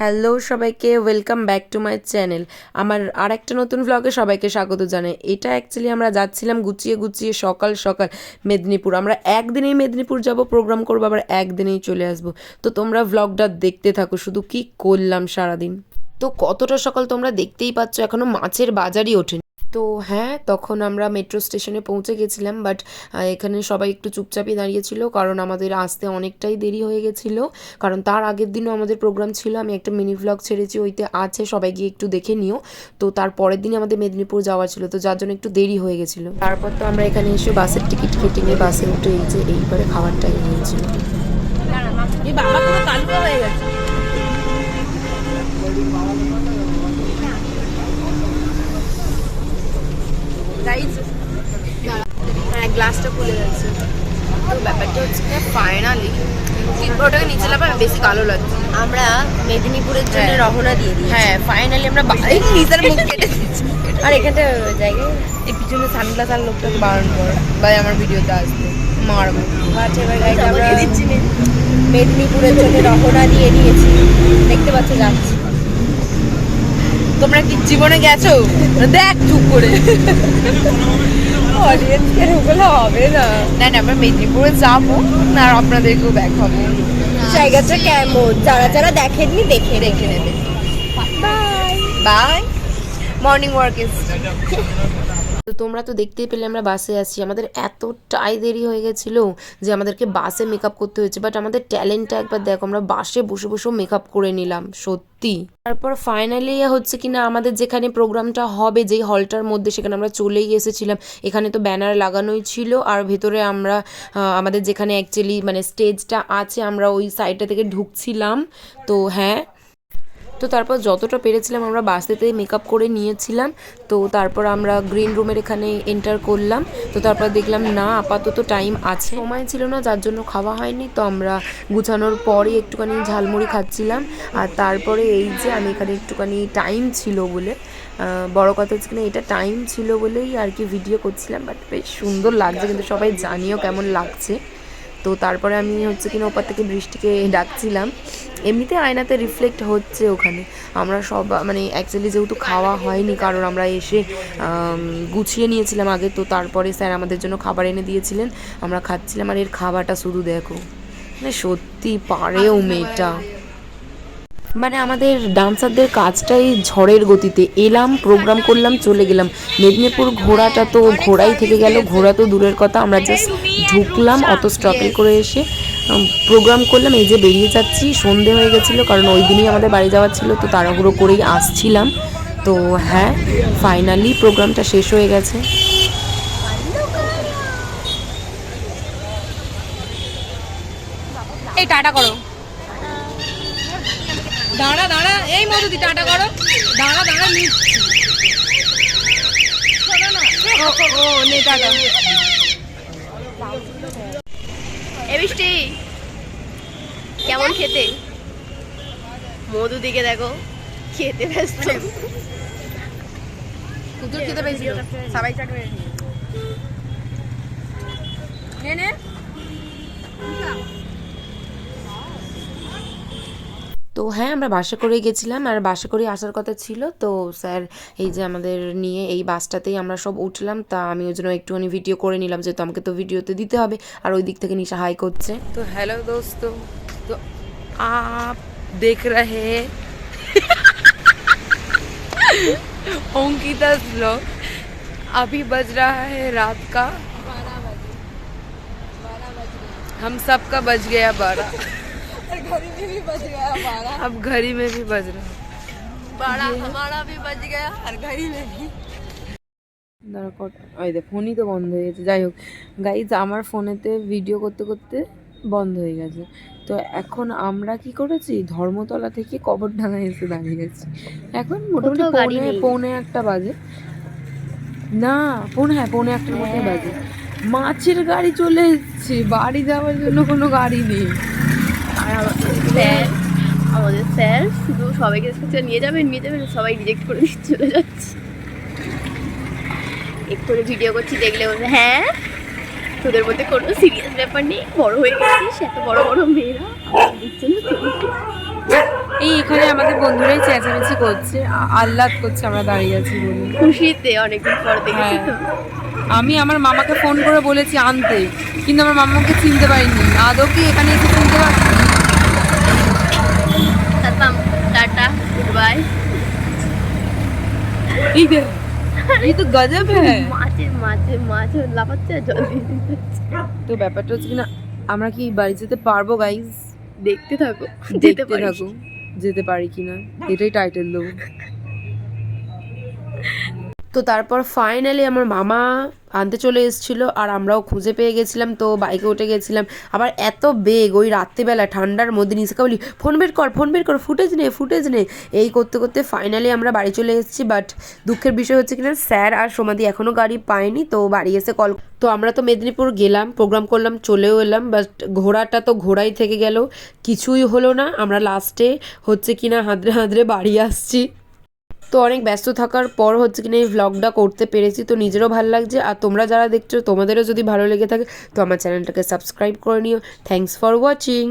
Hello সবাইকে welcome back to my channel আমার আর একটা নতুন ভ্লগে সবাইকে স্বাগত জানাই। এটা অ্যাকচুয়ালি আমরা যাচ্ছিলাম গুছিয়ে গুছিয়ে সকাল সকাল মেদিনীপুর। আমরা একদিনেই মেদিনীপুর যাব প্রোগ্রাম করব, আবার একদিনেই চলে আসব। তো তোমরা ভ্লগটা দেখতে থাকো, শুধু কি করলাম সারাদিন? তো কতটা সকাল তোমরা দেখতেই পাচ্ছ এখনও মাছের বাজারই ওঠেনি। তো হ্যাঁ তখন আমরা মেট্রো স্টেশনে পৌঁছে গেছিলাম বাট এখানে সবাই একটু চুপচাপই দাঁড়িয়েছিল কারণ আমাদের আসতে অনেকটাই দেরি হয়ে গেছিল। কারণ তার আগের দিনও আমাদের প্রোগ্রাম ছিল, আমি একটা মিনি ভ্লগ ছেড়েছি, ওইতে আছে, সবাই গিয়ে একটু দেখে নিও। তো তার পরের দিন আমাদের মেদিনীপুর যাওয়া ছিল, তো যার জন্য একটু দেরি হয়ে গেছিল। তারপর তো আমরা এখানে এসে বাসের টিকিট কেটে নিয়ে বাসে উঠে এই যে এইবারে খাবার টাইম হয়েছিল এই বাবা, পুরো হয়ে গেছে গাইজ হ্যাঁ গ্লাসটা খুলে গেছে তো ব্যাপারটা হচ্ছে ফাইনালি ওটাকে নিচে লাভ বেশি কালো লাগছে। আমরা মেদিনীপুরের জন্য হ্যাঁ। রওনা দিয়ে দিই হ্যাঁ ফাইনালি আমরা এই নিজের মুখ কেটে দিচ্ছি আর এখানটা জায়গায়? এই পিছনে সানগ্লাস আর লোকটাকে বারণ কর। ভাই আমার ভিডিওতে আসবে। মারবো। আচ্ছা আমরা মেদিনীপুরের জন্য রওনা দিয়ে দিয়েছি। দেখতে পাচ্ছ যাচ্ছি। তোমরা কি জীবনে গেছো? দেখ চুপ করে। অডিয়েন্সের ওগুলো হবে না। না না আমরা মেদিনীপুরে যাব। আর আপনাদেরকেও দেখাবো। জায়গাটা কেমন? যারা যারা দেখেননি দেখে দেখে নেবে bye bye morning work is তো তোমরা তো দেখতেই পেলে আমরা বাসে আছি। আমাদের এতটাই দেরি হয়ে গেছিল যে আমাদেরকে বাসে মেকআপ করতে হয়েছে। বাট আমাদের ট্যালেন্টটা একবার দেখো, আমরা বাসে বসে বসেও মেকআপ করে নিলাম, সত্যি। তারপর ফাইনালি হচ্ছে কিনা আমাদের যেখানে প্রোগ্রামটা হবে, যেই হলটার মধ্যে সেখানে আমরা চলেই এসেছিলাম। এখানে তো ব্যানার লাগানোই ছিল আর ভেতরে আমরা আমাদের যেখানে অ্যাকচুয়ালি মানে স্টেজটা আছে, আমরা ওই সাইডটা থেকে ঢুকছিলাম। তো হ্যাঁ তো তারপর যতটা পেরেছিলাম আমরা বাসেতে মেকআপ করে নিয়েছিলাম। তো তারপর আমরা গ্রিন রুমের এখানে এন্টার করলাম। তো তারপর দেখলাম, না, আপাতত টাইম আছে। সময় ছিল না, যার জন্য খাওয়া হয়নি। তো আমরা গুছানোর পরই একটুখানি ঝালমুড়ি খাচ্ছিলাম। আর তারপরে এই যে আমি এখানে একটুখানি টাইম ছিল বলে বড় কথা হচ্ছে কিনা, এটা টাইম ছিল বলেই আর কি ভিডিও করছিলাম। বাট বেশ সুন্দর লাগছে, কিন্তু সবাই জানিও কেমন লাগছে। তো তারপরে আমি হচ্ছে কিনা ওপার থেকে বৃষ্টিকে ডাকছিলাম। এমনিতে আয়নাতে রিফ্লেক্ট হচ্ছে ওখানে। আমরা সব মানে অ্যাকচুয়ালি যেহেতু খাওয়া হয়নি কারণ আমরা এসে গুছিয়ে নিয়েছিলাম আগে তো তারপরে স্যার আমাদের জন্য খাবার এনে দিয়েছিলেন। আমরা খাচ্ছিলাম আর এর খাবারটা শুধু দেখো। মানে সত্যি পারেও মেয়েটা। মানে আমাদের ডান্সারদের কাজটাই ঝড়ের গতিতে। এলাম প্রোগ্রাম করলাম, চলে গেলাম। মেদিনীপুর ঘোড়াটা তো ঘোড়াই থেকে গেল, ঘোড়া তো দূরের কথা। আমরা জাস্ট ঢুকলাম, অত স্ট্রাগল করে এসে প্রোগ্রাম করলাম। এই যে বেরিয়ে যাচ্ছি, সন্ধে হয়ে গেছিল, কারণ ওই দিনই আমাদের বাড়ি যাওয়ার ছিল, তো তাড়াহুড়ো করেই আসছিলাম। তো হ্যাঁ ফাইনালি প্রোগ্রামটা শেষ হয়ে গেছে। এই টাটা করো। দাঁড়া দাঁড়া এই মধুদি টাটা করো। দাঁড়া দাঁড়া নিচ্ছি। ও, নে টাটা। এ বৃষ্টি কেমন খেতে? মধু দিকে দেখো খেতে ব্যস্ত। কুকুর খেতে পেয়েছিল। সবাই চাটবে নে নে। তো হ্যাঁ আমরা বাসে করেই গেছিলাম আর বাসে করে আসার কথা ছিল তো স্যার এই যে আমাদের নিয়ে এই বাসটাতেই আমরা সব উঠলাম তা আমি ওই জন্য একটুখানি ভিডিও করে নিলাম যেহেতু আমাকে তো ভিডিওতে দিতে হবে আর ওই দিক থেকে নিশা হাই করছে तो हेलो दोस्तों तो आप देख रहे हैं अंकिता ब्लॉग अभी बज रहा है रात का हम सबका बज गया बारह अब घड़ी में भी बज रहा है বাড়া हमारा भी बज गया और घड़ी में भी ওই দেখ ফোনই তো বন্ধ হয়ে গেছে যাই হোক গাইজ আমার ফোনেতে ভিডিও করতে করতে বন্ধ হয়ে গেছে তো এখন আমরা কি করেছি ধর্মতলা থেকে কবর ডাঙায় এসে দাঁড়িয়ে গেছি এখন মোটামুটি কোথাও গাড়ি পৌনে নেই। পৌনে একটা বাজে না পৌনে হ্যাঁ পৌনে একটার মধ্যে বাজে মাছের গাড়ি চলে এসছে বাড়ি যাওয়ার জন্য কোনো গাড়ি নেই আর আমাদের স্যার আমাদের স্যার শুধু সবাইকে নিয়ে যাবেন নিয়ে যাবেন সবাই রিজেক্ট করে দিয়ে চলে যাচ্ছে। একটু ভিডিও করছি দেখলে বলবে হ্যাঁ তোদের মধ্যে কোনো সিরিয়াস ব্যাপার নেই বড় হয়ে গেছিস এত বড় বড় মেয়েরা দিচ্ছে না এই এখানে আমাদের বন্ধুরাই চেঁচামেচি করছে আহ্লাদ করছে আমরা দাঁড়িয়ে আছি বলে। খুশিতে অনেকদিন পর দেখেছি তো। আমি আমার মামাকে ফোন করে বলেছি আনতে কিন্তু আমার মামাকে চিনতে পারিনি। আদৌ কি এখানে এসে চিনতে পারছি? টাটা এই তো গজব হ্যাঁ মাছে মাছে মাছ লাফাচ্ছে জল তো ব্যাপারটা হচ্ছে কিনা আমরা কি বাড়ি যেতে পারব গাইজ দেখতে থাকো যেতে যেতে থাকো যেতে পারি কিনা এটাই টাইটেল দেবো। তো তারপর ফাইনালি আমার মামা আনতে চলে এসেছিল আর আমরাও খুঁজে পেয়ে গেছিলাম, তো বাইকে উঠে গেছিলাম। আবার এত বেগ, ওই রাত্রিবেলা ঠান্ডার মধ্যে নিশাকে বলি, ফোন বের কর, ফোন বের কর, ফুটেজ নে ফুটেজ নে। এই করতে করতে ফাইনালি আমরা বাড়ি চলে এসেছি বাট দুঃখের বিষয় হচ্ছে কিনা, স্যার আর সমাধি এখনও গাড়ি পায়নি, তো বাড়ি এসে কল তো আমরা তো মেদিনীপুর গেলাম প্রোগ্রাম করলাম, চলেও এলাম বাট ঘোড়াটা তো ঘোড়াই থেকে গেল, কিছুই হলো না। আমরা লাস্টে হচ্ছে কিনা হাঁদরে হাঁদরে বাড়ি আসছি। তো অনেক ব্যস্ত থাকার পর হচ্ছে কিনা এই ভ্লগটা করতে পেরেছি। তো নিজেরও ভালো লাগছে আর তোমরা যারা দেখছ, তোমাদেরও যদি ভালো লেগে থাকে, তো আমার চ্যানেলটাকে সাবস্ক্রাইব করে নিও। Thanks for watching